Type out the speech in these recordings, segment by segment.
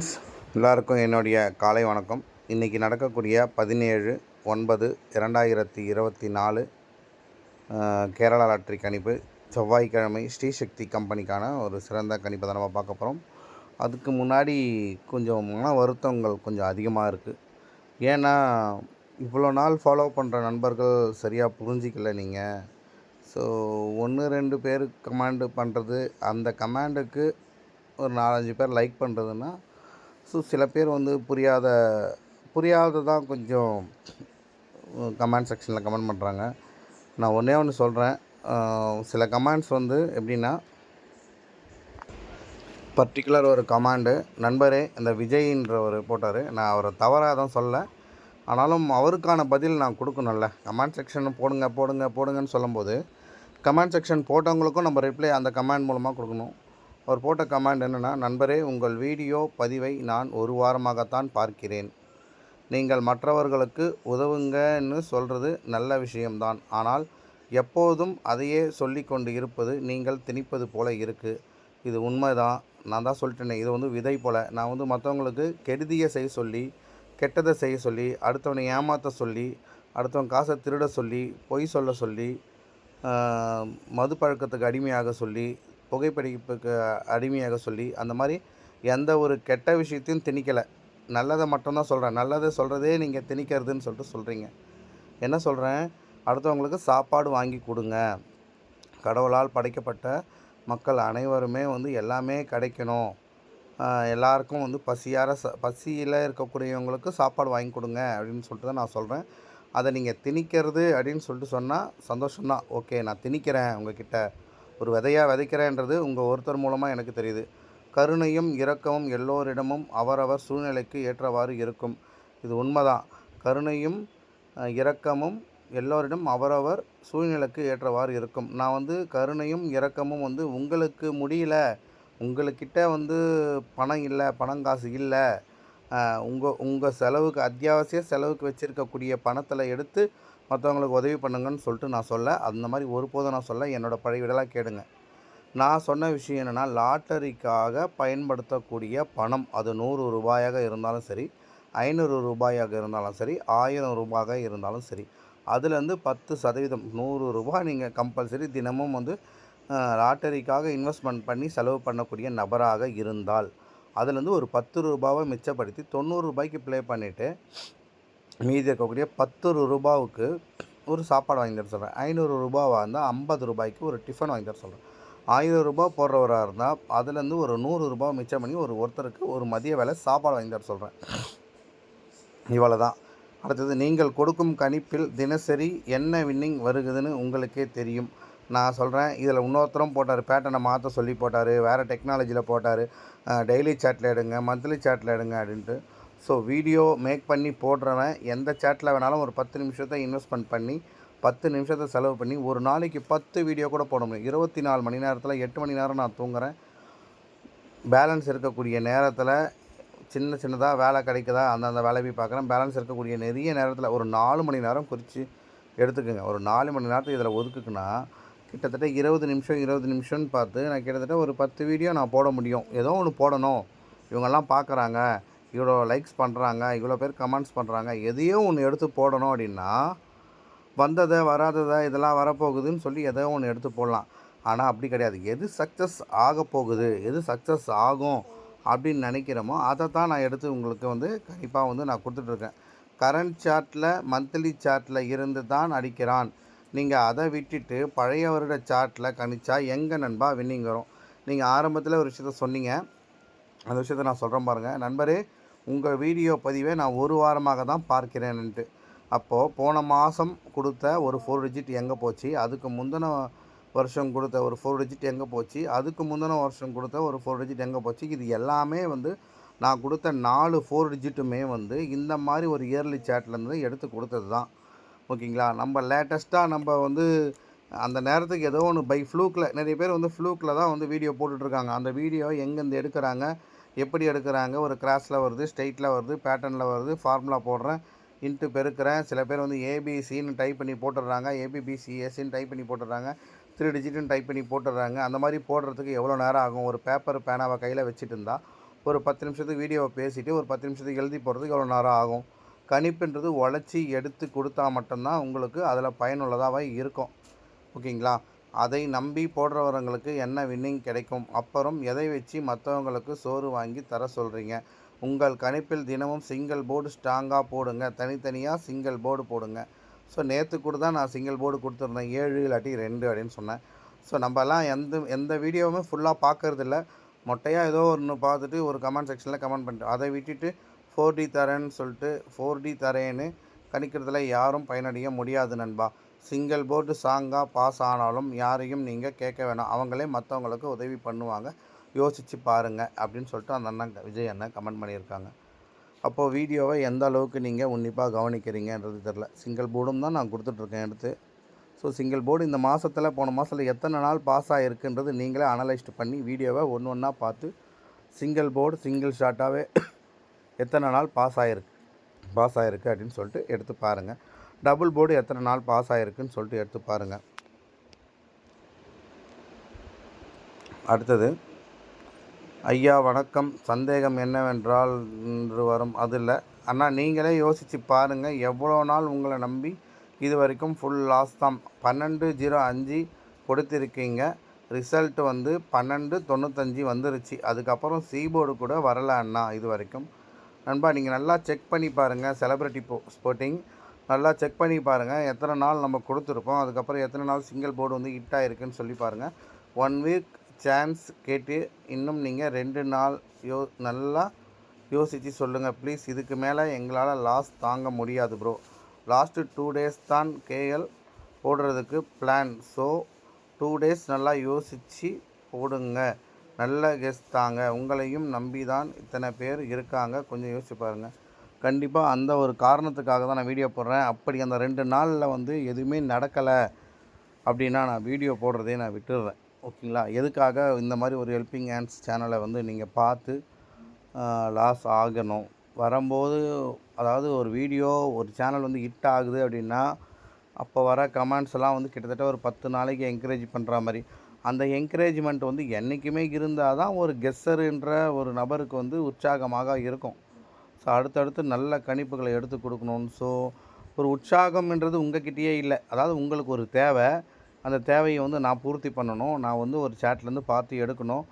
எல்லாருக்கும் என்னுடைய காலை வணக்கம். இன்றைக்கி நடக்கக்கூடிய பதினேழு ஒன்பது இரண்டாயிரத்தி இருபத்தி நாலு கேரளா லாட்ரி கணிப்பு. செவ்வாய்க்கிழமை ஸ்ரீசக்தி கம்பெனிக்கான ஒரு சிறந்த கணிப்பை தான் நம்ம பார்க்க போகிறோம் அதுக்கு முன்னாடி கொஞ்சம் மன வருத்தங்கள் கொஞ்சம் அதிகமாக இருக்குது ஏன்னா இவ்வளோ நாள் ஃபாலோ பண்ணுற நண்பர்கள் சரியாக புரிஞ்சிக்கல நீங்கள் ஸோ ஒன்று ரெண்டு பேர் கமாண்டு பண்ணுறது அந்த கமாண்டுக்கு ஒரு நாலஞ்சு பேர் லைக் பண்ணுறதுன்னா ஸோ சில பேர் வந்து புரியாத புரியாததான் கொஞ்சம் கமெண்ட் செக்ஷனில் கமெண்ட் பண்ணுறாங்க நான் ஒன்றே ஒன்று சொல்கிறேன் சில கமெண்ட்ஸ் வந்து எப்படின்னா பர்டிகுலர் ஒரு கமாண்டு நண்பரே இந்த விஜய்ன்றவர் போட்டார். நான் அவரை தவறாக தான் சொல்ல ஆனாலும் அவருக்கான பதில் நான் கொடுக்கணும்ல. கமெண்ட் செக்ஷன் போடுங்க போடுங்க போடுங்கன்னு சொல்லும்போது கமெண்ட் செக்ஷன் போட்டவங்களுக்கும் நம்ம ரிப்ளை அந்த கமெண்ட் மூலமாக கொடுக்கணும். அவர் போட்ட கமெண்ட் என்னென்னா நண்பரே உங்கள் வீடியோ பதிவை நான் ஒரு வாரமாகத்தான் பார்க்கிறேன். நீங்கள் மற்றவர்களுக்கு உதவுங்கன்னு சொல்கிறது நல்ல விஷயம்தான். ஆனால் எப்போதும் அதையே சொல்லி கொண்டு இருப்பது நீங்கள் திணிப்பது போல இருக்குது இது உண்மைதான். நான் தான் சொல்லிட்டேனே இது வந்து விதை போல். நான் வந்து மற்றவங்களுக்கு கெடுதியை செய்ய சொல்லி கெட்டதை செய்ய சொல்லி அடுத்தவனை ஏமாற்ற சொல்லி அடுத்தவன் காசை திருட சொல்லி பொய் சொல்ல சொல்லி மது பழக்கத்துக்கு அடிமையாக சொல்லி புகைப்பிடிப்புக்கு அடிமையாக சொல்லி அந்த மாதிரி எந்த ஒரு கெட்ட விஷயத்தையும் திணிக்கலை. நல்லதை மட்டும்தான் சொல்கிறேன் நல்லதை சொல்கிறதே நீங்கள் திணிக்கிறதுன்னு சொல்லிட்டு சொல்கிறீங்க என்ன சொல்கிறேன் அடுத்தவங்களுக்கு சாப்பாடு வாங்கி கொடுங்க. கடவுளால் படைக்கப்பட்ட மக்கள் அனைவருமே வந்து எல்லாமே கிடைக்கணும். எல்லாருக்கும் வந்து பசியார ச பசியில் இருக்கக்கூடியவங்களுக்கு சாப்பாடு வாங்கி கொடுங்க அப்படின்னு சொல்லிட்டு தான் நான் சொல்கிறேன் அதை நீங்கள் திணிக்கிறது அப்படின்னு சொல்லிட்டு சொன்னால் சந்தோஷம்தான். ஓகே நான் திணிக்கிறேன் உங்ககிட்ட. ஒரு விதையாக விதைக்கிறேன்றது உங்கள் ஒருத்தர் மூலமாக எனக்கு தெரியுது. கருணையும் இரக்கமும் எல்லோரிடமும் அவரவர் சூழ்நிலைக்கு ஏற்றவாறு இருக்கும். இது உண்மைதான். கருணையும் இரக்கமும் எல்லோரிடம் அவரவர் சூழ்நிலைக்கு ஏற்றவாறு இருக்கும். நான் வந்து கருணையும் இரக்கமும் வந்து உங்களுக்கு முடியல. உங்களுக்கிட்ட வந்து பணம் இல்லை பணம் காசு இல்லை. உங்கள் உங்கள் செலவுக்கு அத்தியாவசிய செலவுக்கு வச்சுருக்கக்கூடிய பணத்தில் எடுத்து மற்றவங்களுக்கு உதவி பண்ணுங்கன்னு சொல்லிட்டு நான் சொல்ல அந்த மாதிரி ஒருபோதும் நான் சொல்ல என்னோடய பழைய விடலாம் கேடுங்க. நான் சொன்ன விஷயம் என்னென்னா லாட்டரிக்காக பயன்படுத்தக்கூடிய பணம் அது நூறு ரூபாயாக இருந்தாலும் சரி ஐநூறு ரூபாயாக இருந்தாலும் சரி ஆயிரம் ரூபாயாக இருந்தாலும் சரி அதுலேருந்து பத்து சதவீதம் நூறு ரூபாய் நீங்கள் கம்பல்சரி தினமும் வந்து லாட்டரிக்காக இன்வெஸ்ட்மெண்ட் பண்ணி செலவு பண்ணக்கூடிய நபராக இருந்தால் அதுலேருந்து ஒரு பத்து ரூபாவை மிச்சப்படுத்தி தொண்ணூறு ரூபாய்க்கு ப்ளே பண்ணிவிட்டு மீதி இருக்கக்கூடிய பத்து ரூபாவுக்கு ஒரு சாப்பாடு வாங்கி தர சொல்கிறேன் ஐநூறு ரூபாவாக இருந்தால் ஐம்பது ரூபாய்க்கு ஒரு டிஃபன் வாங்கி தர சொல்கிறேன் ஆயிரம் ரூபாய் போடுறவராக இருந்தால் அதுலேருந்து ஒரு நூறு ரூபாய் மிச்சம் பண்ணி ஒரு ஒருத்தருக்கு ஒரு மதிய வேலை சாப்பாடு வாங்கி தர சொல்கிறேன் இவ்வளோ தான் அடுத்தது நீங்கள் கொடுக்கும் கணிப்பில் தினசரி என்ன வின்னிங் வருகுதுன்னு உங்களுக்கே தெரியும். நான் சொல்கிறேன் இதில் இன்னொருத்தரும் போட்டார் பேட்டனை மாற்ற சொல்லி போட்டார் வேறு டெக்னாலஜியில் போட்டார். டெய்லி சேட்டில் எடுங்க மந்த்லி சேட்டில் எடுங்க அப்படின்ட்டு. ஸோ வீடியோ மேக் பண்ணி போடுறவன் எந்த சேட்டில் வேணாலும் ஒரு பத்து நிமிஷத்தை இன்வெஸ்ட்மெண்ட் பண்ணி பத்து நிமிஷத்தை செலவு பண்ணி ஒரு நாளைக்கு பத்து வீடியோ கூட போட முடியும். இருபத்தி நாலு மணி நேரத்தில் எட்டு மணி நேரம் நான் தூங்குறேன். பேலன்ஸ் இருக்கக்கூடிய நேரத்தில் சின்ன சின்னதாக வேலை கிடைக்குதா அந்தந்த வேலை போய் பார்க்குறேன். பேலன்ஸ் இருக்கக்கூடிய நிறைய நேரத்தில் ஒரு நாலு மணி நேரம் குறித்து எடுத்துக்கோங்க. ஒரு நாலு மணி நேரத்துக்கு இதில் ஒதுக்குக்குன்னா கிட்டத்தட்ட இருபது நிமிஷம் இருபது நிமிஷம்னு பார்த்து நான் கிட்டத்தட்ட ஒரு பத்து வீடியோ நான் போட முடியும். ஏதோ ஒன்று போடணும். இவங்கெல்லாம் பார்க்குறாங்க. இவ்வளோ லைக்ஸ் பண்ணுறாங்க இவ்வளோ பேர் கமெண்ட்ஸ் பண்ணுறாங்க எதையும் ஒன்று எடுத்து போடணும் அப்படின்னா வந்ததை வராததை இதெல்லாம் வரப்போகுதுன்னு சொல்லி எதோ ஒன்று எடுத்து போடலாம். ஆனால் அப்படி கிடையாது. எது சக்ஸஸ் ஆக போகுது எது சக்ஸஸ் ஆகும் அப்படின்னு நினைக்கிறோமோ அதை தான் நான் எடுத்து உங்களுக்கு வந்து கண்டிப்பாக வந்து நான் கொடுத்துட்ருக்கேன் கரண்ட் சார்ட்டில் மந்த்லி சார்ட்டில் இருந்து தான் அடிக்கிறான். நீங்கள் அதை விட்டுட்டு பழைய வருட சார்ட்டில் கணிச்சா எங்கே நண்பா வின்னிங் வரும்? நீங்கள் ஆரம்பத்தில் ஒரு விஷயத்த சொன்னீங்க. அந்த விஷயத்த நான் சொல்கிறேன் பாருங்கள் நண்பரே உங்கள் வீடியோ பதிவை நான் ஒரு வாரமாக தான் பார்க்கிறேன்ட்டு அப்போது போன மாதம் கொடுத்த ஒரு ஃபோர் டிஜிட் எங்கே போச்சு? அதுக்கு முந்தின வருஷம் கொடுத்த ஒரு ஃபோர் டிஜிட் எங்கே போச்சு? அதுக்கு முந்தின வருஷம் கொடுத்த ஒரு ஃபோர் டிஜிட் எங்கே போச்சு? இது எல்லாமே வந்து நான் கொடுத்த நாலு ஃபோர் டிஜிட்டுமே வந்து இந்த மாதிரி ஒரு இயர்லி சேட்லேருந்து எடுத்து கொடுத்தது தான். ஓகேங்களா? நம்ம லேட்டஸ்ட்டாக நம்ம வந்து அந்த நேரத்துக்கு ஏதோ ஒன்று பை ஃப்ளூக்கில் நிறைய பேர் வந்து ஃப்ளூக்கில் தான் வந்து வீடியோ போட்டுட்ருக்காங்க அந்த வீடியோ எங்கேருந்து எடுக்கிறாங்க? எப்படி எடுக்கிறாங்க? ஒரு கிராஸில் வருது ஸ்ட்ரெயிட்டில் வருது பேட்டர்னில் வருது ஃபார்முலா போடுறேன் இன்ட்டு பெருக்கிறேன். சில பேர் வந்து ஏபிசின்னு டைப் பண்ணி போட்டுடுறாங்க ஏபிபிசிஎஸ்ன்னு டைப் பண்ணி போட்டுடுறாங்க த்ரீ டிஜிட்னு டைப் பண்ணி போட்டுடுறாங்க. அந்த மாதிரி போடுறதுக்கு எவ்வளோ நேரம் ஆகும்? ஒரு பேப்பர் பேனாவை கையில் வச்சுட்டு இருந்தால் ஒரு பத்து நிமிஷத்துக்கு வீடியோவை பேசிவிட்டு ஒரு பத்து நிமிஷத்துக்கு எழுதி போடுறதுக்கு எவ்வளோ நேரம் ஆகும்? கணிப்புன்றது உழைச்சி எடுத்து கொடுத்தா மட்டும்தான் உங்களுக்கு அதில் பயனுள்ளதாக இருக்கும். ஓகேங்களா? அதை நம்பி போடுறவங்களுக்கு என்ன வின்னிங் கிடைக்கும்? அப்புறம் எதை வச்சு மற்றவங்களுக்கு சோறு வாங்கி தர சொல்கிறீங்க உங்கள் கணிப்பில் தினமும் சிங்கிள் போர்டு ஸ்ட்ராங்காக போடுங்க. தனித்தனியாக சிங்கிள் போர்டு போடுங்க. ஸோ நேற்று கூட தான் நான் சிங்கிள் போர்டு கொடுத்துருந்தேன். ஏழு இல்லாட்டி ரெண்டு அப்படின்னு சொன்னேன். ஸோ நம்மலாம் எந்த எந்த வீடியோவுமே ஃபுல்லாக பார்க்குறதில்ல. மொட்டையாக ஏதோ ஒன்று பார்த்துட்டு ஒரு கமெண்ட் செக்ஷனில் கமெண்ட் பண்ணிட்டு அதை விட்டுட்டு ஃபோர் டி தரேன்னு சொல்லிட்டு ஃபோர் டி தரேன்னு கணிக்கிறதுல யாரும் பயனடைய முடியாது நண்பா. சிங்கிள் போர்டு சாங்காக பாஸ் ஆனாலும் யாரையும் நீங்கள் கேட்க வேணாம். அவங்களே மற்றவங்களுக்கு உதவி பண்ணுவாங்க. யோசித்து பாருங்கள் அப்படின்னு சொல்லிட்டு அந்த அண்ணன் விஜய் அண்ணன் கமெண்ட் பண்ணியிருக்காங்க. அப்போது வீடியோவை எந்த அளவுக்கு நீங்கள் உன்னிப்பாக கவனிக்கிறீங்கன்றது தெரில சிங்கிள் போர்டும் தான் நான் கொடுத்துட்ருக்கேன் எடுத்து. ஸோ சிங்கிள் போர்டு இந்த மாதத்தில் போன மாதத்தில் எத்தனை நாள் பாஸ் ஆகிருக்குன்றது நீங்களே அனலைஸ்ட் பண்ணி வீடியோவை ஒன்று ஒன்றா பார்த்து சிங்கிள் போர்டு சிங்கிள் ஷாட்டாகவே எத்தனை நாள் பாஸ் ஆகிருக்கு பாஸ் ஆகிருக்கு அப்படின்னு சொல்லிட்டு எடுத்து பாருங்கள் டபுள் போர்டு எத்தனை நாள் பாஸ் ஆகிருக்குன்னு சொல்லிட்டு எடுத்து பாருங்கள் அடுத்தது ஐயா வணக்கம். சந்தேகம் என்னவென்றால் என்று வரும். அது இல்லை. அண்ணா நீங்களே யோசித்து பாருங்கள் எவ்வளோ நாள் உங்களை நம்பி இது வரைக்கும் ஃபுல் லாஸ் தான். பன்னெண்டு ஜீரோ அஞ்சு கொடுத்துருக்கீங்க. ரிசல்ட் வந்து பன்னெண்டு தொண்ணூத்தஞ்சு வந்துருச்சு. அதுக்கப்புறம் சீபோர்டு கூட வரல அண்ணா இது வரைக்கும் நண்பா நீங்கள் நல்லா செக் பண்ணி பாருங்கள் செலிப்ரிட்டி போ ஸ்போர்ட்டிங் நல்லா செக் பண்ணி பாருங்கள் எத்தனை நாள் நம்ம கொடுத்துருக்கோம் அதுக்கப்புறம் எத்தனை நாள் சிங்கிள் போர்டு வந்து ஹிட் ஆகிருக்குன்னு சொல்லி பாருங்கள் ஒன் வீக் சான்ஸ் கேட்டு இன்னும் நீங்கள் ரெண்டு நாள் யோ நல்லா யோசித்து சொல்லுங்கள் ப்ளீஸ் இதுக்கு மேலே எங்களால் லாஸ் தாங்க முடியாது ப்ரோ லாஸ்ட்டு டூ டேஸ் தான் கேஎல் போடுறதுக்கு பிளான் ஸோ டூ டேஸ் நல்லா யோசித்து போடுங்க. நல்ல கெஸ்ட் தாங்க. உங்களையும் நம்பி தான் இத்தனை பேர் இருக்காங்க. கொஞ்சம் யோசிச்சு பாருங்கள் கண்டிப்பாக அந்த ஒரு காரணத்துக்காக தான் நான் வீடியோ போடுறேன். அப்படி அந்த ரெண்டு நாளில் வந்து எதுவுமே நடக்கலை அப்படின்னா நான் வீடியோ போடுறதே நான் விட்டுடுறேன் ஓகேங்களா? எதுக்காக இந்த மாதிரி ஒரு ஹெல்பிங் ஹேண்ட்ஸ் சேனலை வந்து நீங்கள் பார்த்து லாஸ் ஆகணும். வரும்போது அதாவது ஒரு வீடியோ ஒரு சேனல் வந்து ஹிட் ஆகுது அப்படின்னா அப்போ வர கமெண்ட்ஸ் எல்லாம் வந்து கிட்டத்தட்ட ஒரு பத்து நாளைக்கு என்கரேஜ் பண்ணுற மாதிரி. அந்த என்கரேஜ்மெண்ட் வந்து என்றைக்குமே இருந்தால் தான் ஒரு கெஸ்ஸருன்ற ஒரு நபருக்கு வந்து உற்சாகமாக இருக்கும். ஸோ அடுத்தடுத்து நல்ல கணிப்புகளை எடுத்து கொடுக்கணும். ஸோ ஒரு உற்சாகம்ன்றது உங்ககிட்டயே இல்லை. அதாவது உங்களுக்கு ஒரு தேவை. அந்த தேவையை வந்து நான் பூர்த்தி பண்ணணும். நான் வந்து ஒரு சேட்லேருந்து பார்த்து எடுக்கணும்.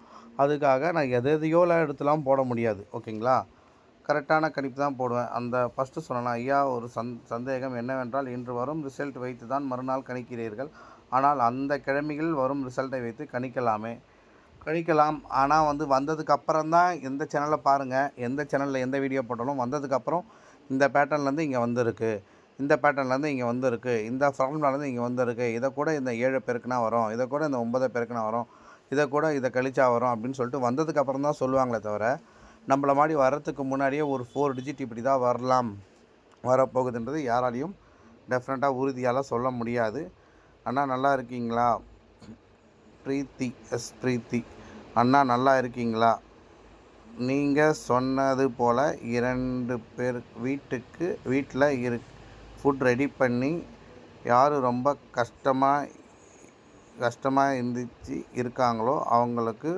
அதுக்காக நான் எது எதையோலாம் எடுத்துலாம் போட முடியாது. ஓகேங்களா? கரெக்டான கணிப்பு தான் போடுவேன். அந்த ஃபஸ்ட்டு சொல்லலாம் ஐயா ஒரு சந் சந்தேகம் என்னவென்றால் இன்று வரும் ரிசல்ட் வைத்து தான் மறுநாள் கணிக்கிறீர்கள். ஆனால் அந்த கிழமைகள் வரும் ரிசல்ட்டை வைத்து கணிக்கலாமே. கழிக்கலாம் ஆனால் வந்து வந்ததுக்கு அப்புறம் தான் எந்த சேனலை பாருங்கள் எந்த சேனலில் எந்த வீடியோ போட்டாலும் வந்ததுக்கப்புறம் இந்த பேட்டர்ன்லேருந்து இங்கே வந்திருக்கு. இந்த பேட்டர்ன்லேருந்து இங்கே வந்திருக்கு. இந்த ஃபார்முலாலேருந்து இங்கே வந்திருக்கு. இதை கூட இந்த ஏழு பெருக்குனா வரும். இதை கூட இந்த ஒன்பது பெருக்குனா வரும். இதை கூட இதை கழிச்சா வரும் அப்படின்னு சொல்லிட்டு வந்ததுக்கு அப்புறம் தான் சொல்லுவாங்களே தவிர நம்மள மாதிரி வர்றதுக்கு முன்னாடியே ஒரு ஃபோர் டிஜிட் இப்படி தான் வரலாம். வரப்போகுதுன்றது யாராலையும் டெஃபினட்டாக உறுதியால் சொல்ல முடியாது. அண்ணா நல்லா இருக்கீங்களா? ப்ரீத்தி எஸ் ப்ரீத்தி. அண்ணா நல்லா இருக்கீங்களா? நீங்கள் சொன்னது போல் இரண்டு பேர் வீட்டுக்கு வீட்டில் இரு ஃபுட் ரெடி பண்ணி யார் ரொம்ப கஷ்டமாக கஷ்டமாக இருந்துச்சு இருக்காங்களோ அவங்களுக்கு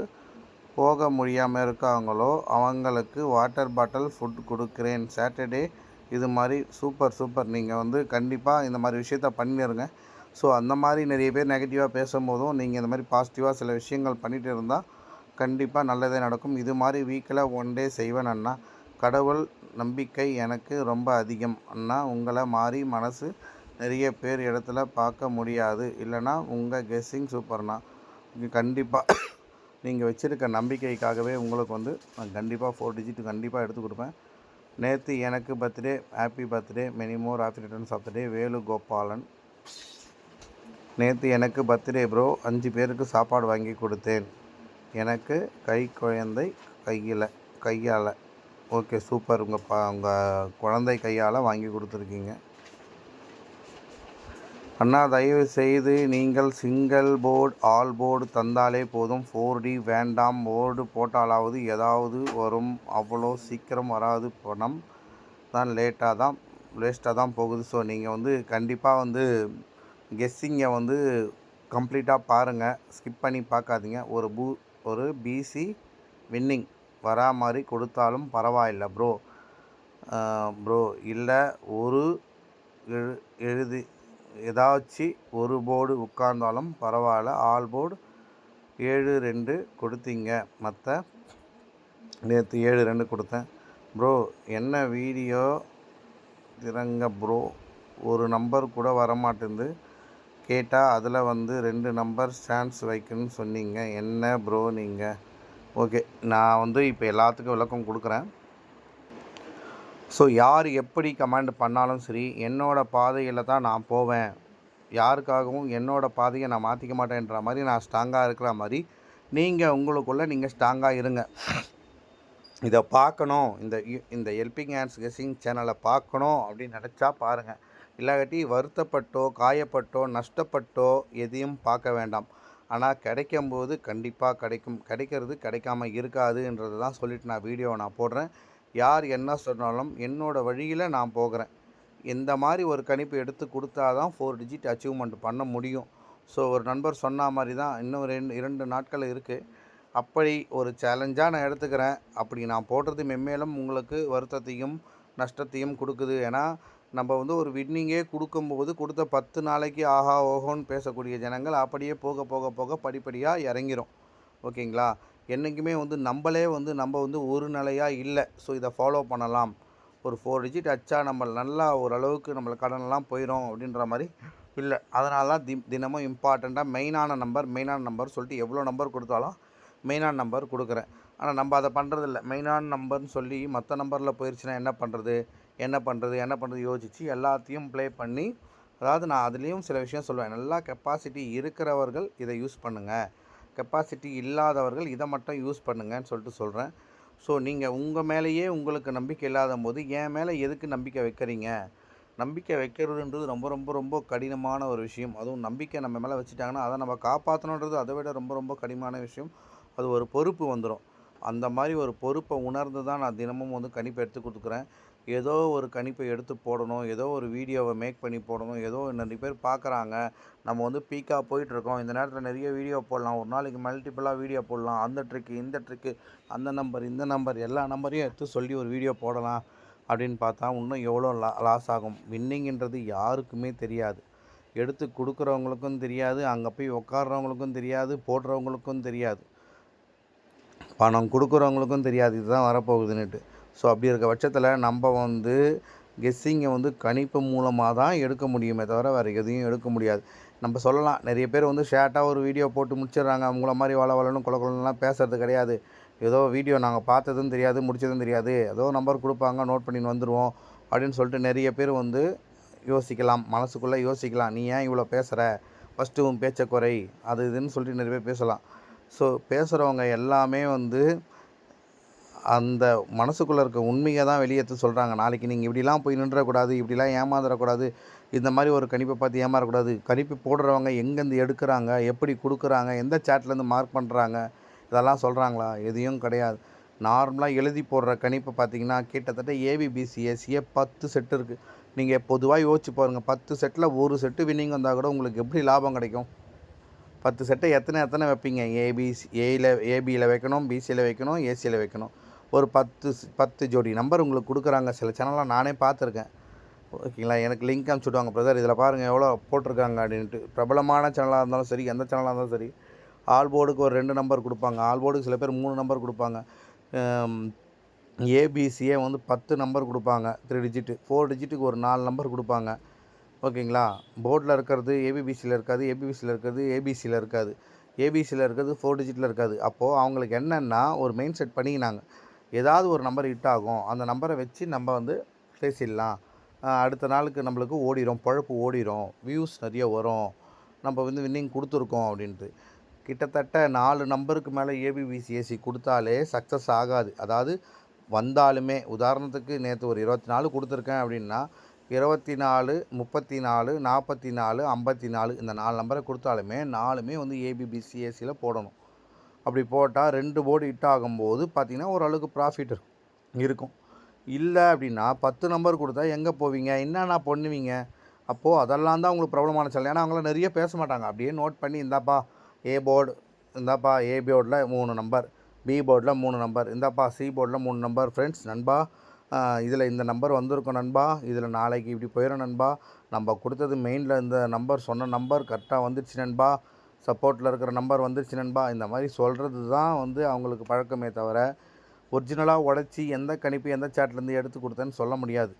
போக முடியாமல் இருக்காங்களோ அவங்களுக்கு வாட்டர் பாட்டில் ஃபுட் கொடுக்குறேன். சாட்டர்டே இது மாதிரி சூப்பர் சூப்பர் நீங்கள் வந்து கண்டிப்பாக இந்த மாதிரி விஷயத்த பண்ணிடுங்க ஸோ அந்த மாதிரி நிறைய பேர் நெகட்டிவாக பேசும்போதும் நீங்கள் இந்த மாதிரி பாசிட்டிவாக சில விஷயங்கள் பண்ணிகிட்டு இருந்தால் கண்டிப்பாக நல்லதே நடக்கும். இது மாதிரி வீக்கில் ஒன் டே செய்வேன் அண்ணா. கடவுள் நம்பிக்கை எனக்கு ரொம்ப அதிகம். அண்ணா உங்களை மாதிரி மனசு நிறைய பேர் இடத்துல பார்க்க முடியாது. இல்லைனா உங்கள் கெஸ்ஸிங் சூப்பர்ண்ணா கண்டிப்பாக நீங்கள் வச்சுருக்க நம்பிக்கைக்காகவே உங்களுக்கு வந்து நான் கண்டிப்பாக ஃபோர் டிஜிட் கண்டிப்பாக எடுத்து கொடுப்பேன். நேற்று எனக்கு birthday happy birthday many more happy returns of the day Velu Gopalan. நேற்று எனக்கு பர்த்டே ப்ரோ அஞ்சு பேருக்கு சாப்பாடு வாங்கி கொடுத்தேன். எனக்கு கை குழந்தை கையில் கையால். ஓகே சூப்பர் உங்கள் பா உங்கள் குழந்தை கையால் வாங்கி கொடுத்துருக்கீங்க. அண்ணா தயவு செய்து நீங்கள் சிங்கிள் போர்டு ஆல் போர்டு தந்தாலே போதும். ஃபோர் டி வேண்டாம். போர்டு போட்டாலாவது ஏதாவது வரும். அவ்வளோ சீக்கிரம் வராது. பணம் தான் லேட்டாக தான் வேஸ்ட்டாக தான் போகுது. ஸோ நீங்கள் வந்து கண்டிப்பாக வந்து கெஸ்ஸிங்கை வந்து கம்ப்ளீட்டாக பாருங்கள் ஸ்கிப் பண்ணி பார்க்காதீங்க. ஒரு பூ ஒரு பிசி வின்னிங் வரா மாதிரி கொடுத்தாலும் பரவாயில்ல ப்ரோ ப்ரோ இல்லை ஒரு எழு எழுதி ஏதாச்சும் ஒரு போர்டு உட்கார்ந்தாலும் பரவாயில்ல. ஆல் போர்டு ஏழு ரெண்டு கொடுத்தீங்க. மற்ற நேற்று ஏழு ரெண்டு கொடுத்தேன். ப்ரோ என்ன வீடியோ திறங்க ப்ரோ ஒரு நம்பர் கூட வரமாட்டேங்குது. கேட்டால் அதில் வந்து ரெண்டு நம்பர் சான்ஸ் வைக்கணும்னு சொன்னீங்க. என்ன ப்ரோ நீங்கள் ஓகே நான் வந்து இப்போ எல்லாத்துக்கும் விளக்கம் கொடுக்குறேன். ஸோ யார் எப்படி கமெண்ட் பண்ணாலும் சரி என்னோடய பாதையில் தான் நான் போவேன். யாருக்காகவும் என்னோடய பாதையை நான் மாற்றிக்க மாட்டேன்ற மாதிரி நான் ஸ்ட்ராங்காக இருக்கிற மாதிரி நீங்கள் உங்களுக்குள்ளே நீங்கள் ஸ்ட்ராங்காக இருங்க. இதை பார்க்கணும். இந்த யு- இந்த ஹெல்பிங் ஹேண்ட்ஸ் கெஸிங் சேனலை பார்க்கணும் அப்படின்னு நினச்சா பாருங்கள் இல்லாட்டி வருத்தப்பட்டோ காயப்பட்டோ நஷ்டப்பட்டோ எதையும் பார்க்க வேண்டாம். ஆனால் கிடைக்கும்போது கண்டிப்பாக கிடைக்கும். கிடைக்கிறது கிடைக்காம இருக்காதுன்றது தான் சொல்லிட்டு நான் வீடியோவை நான் போடுறேன். யார் என்ன சொன்னாலும் என்னோடய வழியில் நான் போகிறேன். இந்த மாதிரி ஒரு கணிப்பு எடுத்து கொடுத்தா தான் ஃபோர் டிஜிட் அச்சீவ்மெண்ட் பண்ண முடியும். ஸோ ஒரு நண்பர் சொன்ன மாதிரி தான் இன்னும் ரெண்டு இரண்டு நாட்கள் இருக்குது அப்படி ஒரு சேலஞ்சாக நான் எடுத்துக்கிறேன். அப்படி நான் போடுறது மென்மேலும் உங்களுக்கு வருத்தத்தையும் நஷ்டத்தையும் கொடுக்குது. ஏன்னா நம்ம வந்து ஒரு வின்னிங்கே கொடுக்கும்போது கொடுத்த பத்து நாளைக்கு ஆஹா ஓஹோன்னு பேசக்கூடிய ஜனங்கள் அப்படியே போக போக போக படிப்படியாக இறங்கிரும். ஓகேங்களா? என்றைக்குமே வந்து நம்மளே வந்து நம்ம வந்து ஒரு நிலையாக இல்லை. ஸோ இதை ஃபாலோ பண்ணலாம். ஒரு ஃபோர் டிஜிட் அச்சா நம்ம நல்லா ஓரளவுக்கு நம்மள கடனெல்லாம் போயிடும் அப்படின்ற மாதிரி இல்லை. அதனால தான் தி தினமும் இம்பார்ட்டண்ட்டாக மெயினான நம்பர் மெயினான நம்பர் சொல்லிட்டு எவ்வளோ நம்பர் கொடுத்தாலும் மெயினான நம்பர் கொடுக்குறேன். ஆனால் நம்ம அதை பண்ணுறதில்ல மெயினான நம்பர்னு சொல்லி மற்ற நம்பரில் போயிடுச்சுன்னா என்ன பண்ணுறது என்ன பண்ணுறது என்ன பண்ணுறது யோசித்து எல்லாத்தையும் ப்ளே பண்ணி அதாவது நான் அதுலேயும் சில விஷயம் சொல்லுவேன். நல்லா கெப்பாசிட்டி இருக்கிறவர்கள் இதை யூஸ் பண்ணுங்கள் கெப்பாசிட்டி இல்லாதவர்கள் இதை மட்டும் யூஸ் பண்ணுங்கன்னு சொல்லிட்டு சொல்கிறேன் ஸோ நீங்கள் உங்கள் மேலேயே உங்களுக்கு நம்பிக்கை இல்லாத போது என் மேலே எதுக்கு நம்பிக்கை வைக்கிறீங்க? நம்பிக்கை வைக்கிறதுன்றது ரொம்ப ரொம்ப ரொம்ப கடினமான ஒரு விஷயம். அதுவும் நம்பிக்கை நம்ம மேலே வச்சுட்டாங்கன்னா அதை நம்ம காப்பாற்றணுன்றது அதை விட ரொம்ப ரொம்ப கடினமான விஷயம். அது ஒரு பொறுப்பு வந்துடும் அந்த மாதிரி ஒரு பொறுப்பை உணர்ந்து தான் நான் தினமும் வந்து கணிப்பை எடுத்து கொடுக்குறேன். ஏதோ ஒரு கணிப்பை எடுத்து போடணும் ஏதோ ஒரு வீடியோவை மேக் பண்ணி போடணும் ஏதோ நிறைய பேர் பார்க்குறாங்க. நம்ம வந்து பீக்காக போயிட்டுருக்கோம். இந்த நேரத்தில் நிறைய வீடியோ போடலாம். ஒரு நாளைக்கு மல்டிப்புளாக வீடியோ போடலாம். அந்த ட்ரிக்கு இந்த ட்ரிக்கு அந்த நம்பர் இந்த நம்பர் எல்லா நம்பரையும் எடுத்து சொல்லி ஒரு வீடியோ போடலாம் அப்படின்னு பார்த்தா இன்னும் எவ்வளோ லா லாஸ் ஆகும். வின்னிங்கிறது யாருக்குமே தெரியாது. எடுத்து கொடுக்குறவங்களுக்கும் தெரியாது. அங்கே போய் உட்கார்றவங்களுக்கும் தெரியாது. போடுறவங்களுக்கும் தெரியாது. பணம் கொடுக்குறவங்களுக்கும் தெரியாது. இதுதான் வரப்போகுதுன்னுட்டு. ஸோ அப்படி இருக்க பட்சத்தில் நம்ம வந்து கெஸ்ஸிங்கை வந்து கணிப்பு மூலமாக தான் எடுக்க முடியுமே தவிர வேறு எதையும் எடுக்க முடியாது. நம்ம சொல்லலாம். நிறைய பேர் வந்து ஷேர்ட்டாக ஒரு வீடியோ போட்டு முடிச்சிடுறாங்க. அவங்கள மாதிரி வள வளன்னு கொல கொலன்லாம் பேசுறது கிடையாது. ஏதோ வீடியோ நாங்கள் பார்த்ததும் தெரியாது முடிச்சதும் தெரியாது. ஏதோ நம்பர் கொடுப்பாங்க நோட் பண்ணின்னு வந்துடுவோம் அப்படின்னு சொல்லிட்டு நிறைய பேர் வந்து யோசிக்கலாம். மனசுக்குள்ளே யோசிக்கலாம். நீ ஏன் இவ்வளோ பேசுகிற ஃபஸ்ட்டு உன் பேச்சை குறை. அது இதுன்னு சொல்லிட்டு நிறைய பேர் பேசலாம். ஸோ பேசுகிறவங்க எல்லாமே வந்து அந்த மனசுக்குள்ளே இருக்க உண்மையை தான் வெளியே எடுத்து சொல்கிறாங்க நாளைக்கு நீங்கள் இப்படிலாம் போய் நின்றக்கூடாது இப்படிலாம் ஏமாந்துடக்கூடாது இந்த மாதிரி ஒரு கணிப்பை பார்த்து ஏமாறக்கூடாது கணிப்பு போடுறவங்க எங்கேருந்து எடுக்கிறாங்க எப்படி கொடுக்குறாங்க எந்த சேட்லேருந்து மார்க் பண்ணுறாங்க இதெல்லாம் சொல்கிறாங்களா எதையும் கிடையாது. நார்மலாக எழுதி போடுற கணிப்பை பார்த்தீங்கன்னா கிட்டத்தட்ட ஏபிபிசிஎஸ்சியே பத்து செட்டு இருக்குது நீங்கள் பொதுவாக யோசிச்சு பாருங்கள் பத்து செட்டில் ஒரு செட்டு வின்னிங் வந்தால் கூட உங்களுக்கு எப்படி லாபம் கிடைக்கும்? பத்து செட்டை எத்தனை எத்தனை வைப்பீங்க? ஏபிசி ஏயில் ஏபியில் வைக்கணும் பிசியில் வைக்கணும் ஏசியில் வைக்கணும். ஒரு பத்து பத்து ஜோடி நம்பர் உங்களுக்கு கொடுக்குறாங்க. சில சேனல்லாம் நானே பார்த்துருக்கேன். ஓகேங்களா? எனக்கு லிங்க் அனுப்பிச்சுடுவாங்க பிரதர் இதில் பாருங்கள் எவ்வளோ போட்டிருக்காங்க அப்படின்ட்டு பிரபலமான சேனலாக இருந்தாலும் சரி எந்த சேனலாக இருந்தாலும் சரி ஆல் போர்டுக்கு ஒரு ரெண்டு நம்பர் கொடுப்பாங்க. ஆல் போர்டுக்கு சில பேர் மூணு நம்பர் கொடுப்பாங்க. ஏபிசியே வந்து பத்து நம்பர் கொடுப்பாங்க. த்ரீ டிஜிட்டு ஃபோர் டிஜிட்டுக்கு ஒரு நாலு நம்பர் கொடுப்பாங்க. ஓகேங்களா? போர்டில் இருக்கிறது ஏபிபிசியில் இருக்காது ஏபிபிசியில் இருக்கிறது ஏபிசியில் இருக்காது ஏபிசியில் இருக்கிறது ஃபோர் டிஜிட்டில் இருக்காது. அப்போது அவங்களுக்கு என்னென்னா ஒரு மெயின் செட் பண்ணிக்கினாங்க. ஏதாவது ஒரு நம்பர் ஹிட் ஆகும். அந்த நம்பரை வச்சு நம்ம வந்து பேசிடலாம். அடுத்த நாளுக்கு நம்மளுக்கு ஓடிரும் பழப்பு ஓடிடும் வியூஸ் நிறைய வரும். நம்ம வந்து வின்னிங் கொடுத்துருக்கோம் அப்படின்ட்டு. கிட்டத்தட்ட நாலு நம்பருக்கு மேலே ஏபிபிசிஎஸ்சி கொடுத்தாலே சக்ஸஸ் ஆகாது. அதாவது வந்தாலுமே உதாரணத்துக்கு நேற்று ஒரு இருபத்தி நாலு கொடுத்துருக்கேன் அப்படின்னா இருபத்தி நாலு முப்பத்தி நாலு நாற்பத்தி நாலு ஐம்பத்தி நாலு இந்த நாலு நம்பரை கொடுத்தாலுமே நாலுமே வந்து ஏபிபிசிஎஸ்சியில் போடணும். அப்படி போட்டால் ரெண்டு போர்டு ஹிட் ஆகும்போது பார்த்திங்கன்னா ஓரளவுக்கு ப்ராஃபிட் இருக்கும். இல்லை அப்படின்னா பத்து நம்பர் கொடுத்தா எங்கே போவீங்க? என்னென்ன பண்ணுவீங்க? அப்போது அதெல்லாம் தான் உங்களுக்கு ப்ராப்ளமான சேனல் ஏன்னா அவங்களாம் நிறைய பேச மாட்டாங்க. அப்படியே நோட் பண்ணி இந்தாப்பா ஏ போர்டு இந்தாப்பா ஏ போர்டில் மூணு நம்பர் பி போர்டில் மூணு நம்பர் இந்தாப்பா சி போர்டில் மூணு நம்பர். ஃப்ரெண்ட்ஸ் நண்பா இதில் இந்த நம்பர் வந்திருக்கும் நண்பா. இதில் நாளைக்கு இப்படி போயிடும் நண்பா. நம்ம கொடுத்தது மெயினில் இந்த நம்பர் சொன்ன நம்பர் கரெக்டாக வந்துடுச்சு நண்பா. சப்போர்ட்டில் இருக்கிற நம்பர் வந்துருச்சு நண்பா. இந்த மாதிரி சொல்கிறது தான் வந்து அவங்களுக்கு பழக்கமே தவிர ஒரிஜினலாக உடச்சி எந்த கணிப்பு எந்த சேட்லேருந்து எடுத்து கொடுத்தேன்னு சொல்ல முடியாது.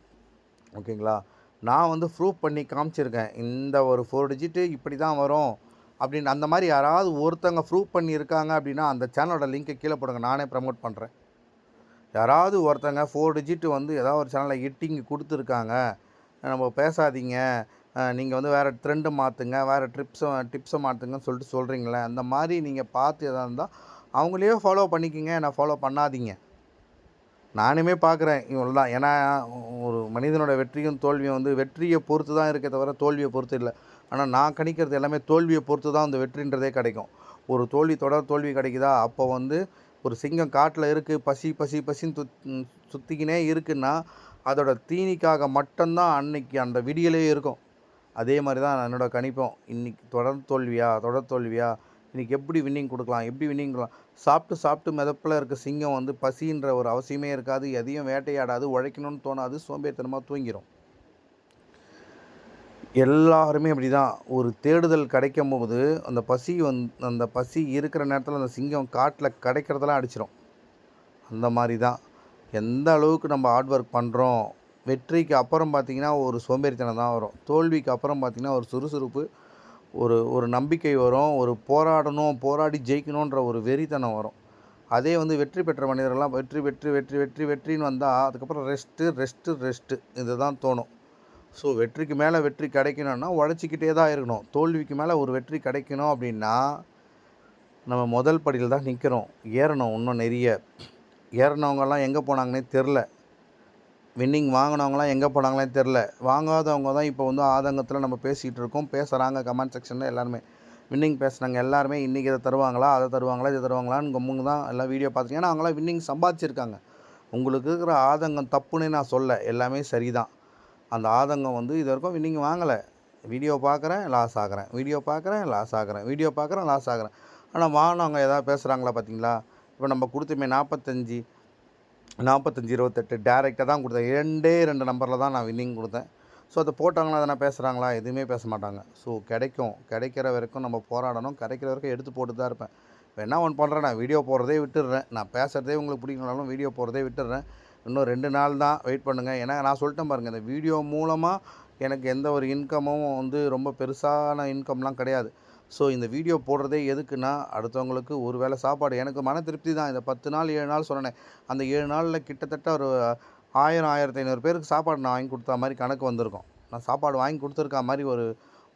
ஓகேங்களா? நான் வந்து ப்ரூஃப் பண்ணி காமிச்சிருக்கேன். இந்த ஒரு ஃபோர் டிஜிட்டு இப்படி தான் வரும். அப்படின்னு அந்த மாதிரி யாராவது ஒருத்தங்க ப்ரூஃப் பண்ணியிருக்காங்க அப்படின்னா அந்த சேனலோட லிங்க்கை கீழே போடுங்க. நானே ப்ரமோட் பண்ணுறேன் யாராவது ஒருத்தங்க ஃபோர் டிஜிட் வந்து ஏதாவது ஒரு சேனலில் எட்டிங் கொடுத்துருக்காங்க. நம்ம பேசாதீங்க. நீங்கள் வந்து வேறு ட்ரெண்டை மாற்றுங்க வேறு ட்ரிப்ஸை டிப்ஸை மாற்றுங்கன்னு சொல்லிட்டு சொல்கிறீங்களே அந்த மாதிரி நீங்கள் பார்த்து எதாக இருந்தால் அவங்களையே ஃபாலோ பண்ணிக்கிங்க. நான் ஃபாலோ பண்ணாதீங்க. நானுமே பார்க்குறேன். இவ்வளோ தான் ஏன்னா ஒரு மனிதனோட வெற்றியும் தோல்வியும் வந்து வெற்றியை பொறுத்து தான் இருக்கே தவிர தோல்வியை பொறுத்து இல்லை. ஆனால் நான் கணிக்கிறது எல்லாமே தோல்வியை பொறுத்து தான் அந்த வெற்றின்றதே கிடைக்கும். ஒரு தோல்வி தொடர் தோல்வி கிடைக்குதா? அப்போ வந்து ஒரு சிங்கம் காட்டில் இருக்குது பசி பசி பசின்னு சுத் சுற்றிக்கினே இருக்குன்னா அதோட தீனிக்காக மட்டும்தான் அன்னைக்கு அந்த விடியலே இருக்கும். அதே மாதிரி தான் என்னோடய கணிப்போம். இன்றைக்கி தொடர் தோல்வியா தொடர் தோல்வியா இன்றைக்கி எப்படி வின்னிங் கொடுக்கலாம் எப்படி வின்னிங் கொடுக்கலாம். சாப்பிட்டு சாப்பிட்டு மிதப்பில் இருக்க சிங்கம் வந்து பசின்ற ஒரு அவசியமே இருக்காது எதையும் வேட்டையாடாது உழைக்கணும்னு தோணாது சோம்பேறித்தனமாக தூங்கிடும் எல்லாருமே அப்படி தான் ஒரு தேடுதல் கிடைக்கும் போது அந்த பசி வந் அந்த பசி இருக்கிற நேரத்தில் அந்த சிங்கம் காட்டில் கிடைக்கிறதெல்லாம் அடிச்சிடும் அந்த மாதிரி தான் எந்த அளவுக்கு நம்ம ஹார்ட் ஒர்க் பண்ணுறோம் வெற்றிக்கு அப்புறம் பார்த்திங்கன்னா ஒரு சோம்பேறித்தனம் தான் வரும். தோல்விக்கு அப்புறம் பார்த்திங்கன்னா ஒரு சுறுசுறுப்பு ஒரு ஒரு நம்பிக்கை வரும் ஒரு போராடணும் போராடி ஜெயிக்கணுன்ற ஒரு வெறித்தனம் வரும். அதே வந்து வெற்றி பெற்ற மனிதர்கள்லாம் வெற்றி வெற்றி வெற்றி வெற்றி வெற்றின்னு வந்தால் அதுக்கப்புறம் ரெஸ்ட்டு ரெஸ்ட்டு ரெஸ்ட்டு இதுதான் தோணும். ஸோ வெற்றிக்கு மேலே வெற்றி கிடைக்கணும்னா உழைச்சிக்கிட்டே தான் இருக்கணும். தோல்விக்கு மேலே ஒரு வெற்றி கிடைக்கணும் அப்படின்னா நம்ம முதல் படியில் தான் நிற்கிறோம். ஏறணும் இன்னும் நிறைய. ஏறினவங்கெல்லாம் எங்கே போனாங்கன்னே தெரில. வின்னிங் வாங்கினவங்களாம் எங்கே போனாங்களே தெரில. வாங்காதவங்க தான் இப்போ வந்து ஆதங்கத்தில் நம்ம பேசிகிட்டு இருக்கோம். பேசுகிறாங்க கமெண்ட் செக்ஷனில் எல்லாருமே. வின்னிங் பேசுனாங்க எல்லாருமே இன்றைக்கி இதை தருவாங்களா அதை தருவாங்களா இதை தருவாங்களான்னு கும்பங்க தான் எல்லாம் வீடியோ பார்த்துருக்கேன் ஏன்னா அவங்களாம் வின்னிங் சம்பாதிச்சிருக்காங்க. உங்களுக்கு இருக்கிற ஆதங்கம் தப்புன்னு நான் சொல்ல. எல்லாமே சரிதான். அந்த ஆதங்கம் வந்து இது வரைக்கும் வின்னிங் வாங்கலை. வீடியோ பார்க்குறேன் லாஸ் ஆகிறேன். வீடியோ பார்க்குறேன் லாஸ் ஆகிறேன். வீடியோ பார்க்குறேன் லாஸ் ஆகிறேன். ஆனால் வானவங்க எதாவது பேசுகிறாங்களா பார்த்தீங்களா? இப்போ நம்ம கொடுத்துமே நாற்பத்தஞ்சி நாற்பத்தஞ்சி இருபத்தெட்டு டேரெக்டாக தான் கொடுத்தேன். ரெண்டே ரெண்டு நம்பரில் தான் நான் வின்னிங் கொடுத்தேன். ஸோ அதை போட்டாங்களா எதனா பேசுகிறாங்களா எதுவுமே பேச மாட்டாங்க. ஸோ கிடைக்கும். கிடைக்கிற வரைக்கும் நம்ம போராடணும். கிடைக்கிற வரைக்கும் எடுத்து போட்டு தான் இருப்பேன். இப்போ என்ன ஒன்று பண்ணுறேன் நான் வீடியோ போடுறதே விட்டுடுறேன். நான் பேசுகிறதே உங்களுக்கு பிடிக்கலனாலும் வீடியோ போடுறதே விட்டுடுறேன். இன்னும் ரெண்டு நாள் தான் வெயிட் பண்ணுங்கள் ஏன்னா நான் சொல்லிட்டேன் பாருங்கள் இந்த வீடியோ மூலமாக எனக்கு எந்த ஒரு இன்கமும் வந்து ரொம்ப பெருசான இன்கம்லாம் கிடையாது. ஸோ இந்த வீடியோ போடுறதே எதுக்குன்னா அடுத்தவங்களுக்கு ஒரு வேளை சாப்பாடு எனக்கு மன திருப்தி தான். இந்த பத்து நாள் ஏழு நாள் சொன்னேன் அந்த ஏழு நாளில் கிட்டத்தட்ட ஒரு ஆயிரம் ஆயிரத்தி ஐநூறு பேருக்கு சாப்பாடு நான் வாங்கி கொடுத்தா மாதிரி கணக்கு வந்திருக்கும். நான் சாப்பாடு வாங்கி கொடுத்துருக்கா மாதிரி ஒரு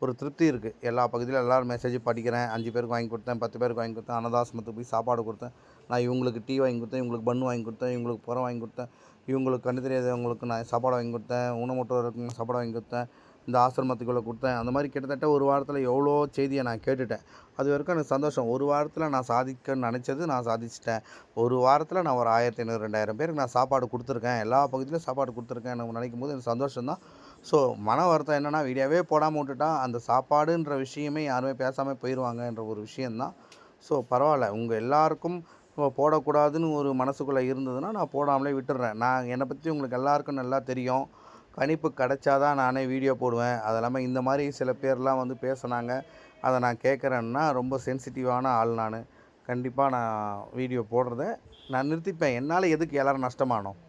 ஒரு திருப்தி இருக்குது எல்லா பகுதியிலும் எல்லோரும் மெசேஜ் படிக்கிறேன். அஞ்சு பேருக்கு வாங்கி கொடுத்தேன் பத்து பேருக்கு வாங்கி கொடுத்தேன் அன்னதாசிரமத்துக்கு போய் சாப்பாடு கொடுத்தேன். நான் இவங்களுக்கு டீ வாங்கி கொடுத்தேன் இவங்களுக்கு பன் வாங்கி கொடுத்தேன் இவங்களுக்கு புறம் வாங்கி கொடுத்தேன் இவங்களுக்கு கண்ணு தெரியாதவங்களுக்கு நான் சாப்பாடு வாங்கி கொடுத்தேன் ஊனமுற்றோருக்கு சாப்பாடு வாங்கி கொடுத்தேன் இந்த ஆசிரமத்துக்குள்ளே கொடுத்தேன் அந்த மாதிரி கிட்டத்தட்ட ஒரு வாரத்தில் எவ்வளோ செய்தியை நான் கேட்டுட்டேன். அது வரைக்கும் எனக்கு சந்தோஷம். ஒரு வாரத்தில் நான் சாதிக்க நினச்சது நான் சாதிச்சிட்டேன். ஒரு வாரத்தில் நான் ஒரு ஆயிரத்தி ஐநூறு ரெண்டாயிரம் பேருக்கு நான் சாப்பாடு கொடுத்துருக்கேன். எல்லா பகுதியிலும் சாப்பாடு கொடுத்துருக்கேன் எனக்கு நினைக்கும் போது எனக்கு சந்தோஷம் தான். ஸோ மன வருத்தம் என்னென்னா வீடியோவே போடாமல் விட்டுட்டா அந்த சாப்பாடுன்ற விஷயமே யாருமே பேசாமல் போயிடுவாங்கன்ற ஒரு விஷயந்தான் ஸோ பரவாயில்ல. உங்கள் எல்லாருக்கும் இப்போ போடக்கூடாதுன்னு ஒரு மனசுக்குள்ளே இருந்ததுன்னா நான் போடாமலே விட்டுடுறேன். நான் என்னை பற்றி உங்களுக்கு எல்லாருக்கும் நல்லா தெரியும். கணிப்பு கிடச்சாதான் நானே வீடியோ போடுவேன். அது இல்லாமல் இந்த மாதிரி சில பேர்லாம் வந்து பேசுனாங்க. அதை நான் கேட்குறேன்னா ரொம்ப சென்சிட்டிவான ஆள் நான். கண்டிப்பாக நான் வீடியோ போடுறத நான் நிறுத்திப்பேன். என்னால் எதுக்கு எல்லோரும் நஷ்டமானோம்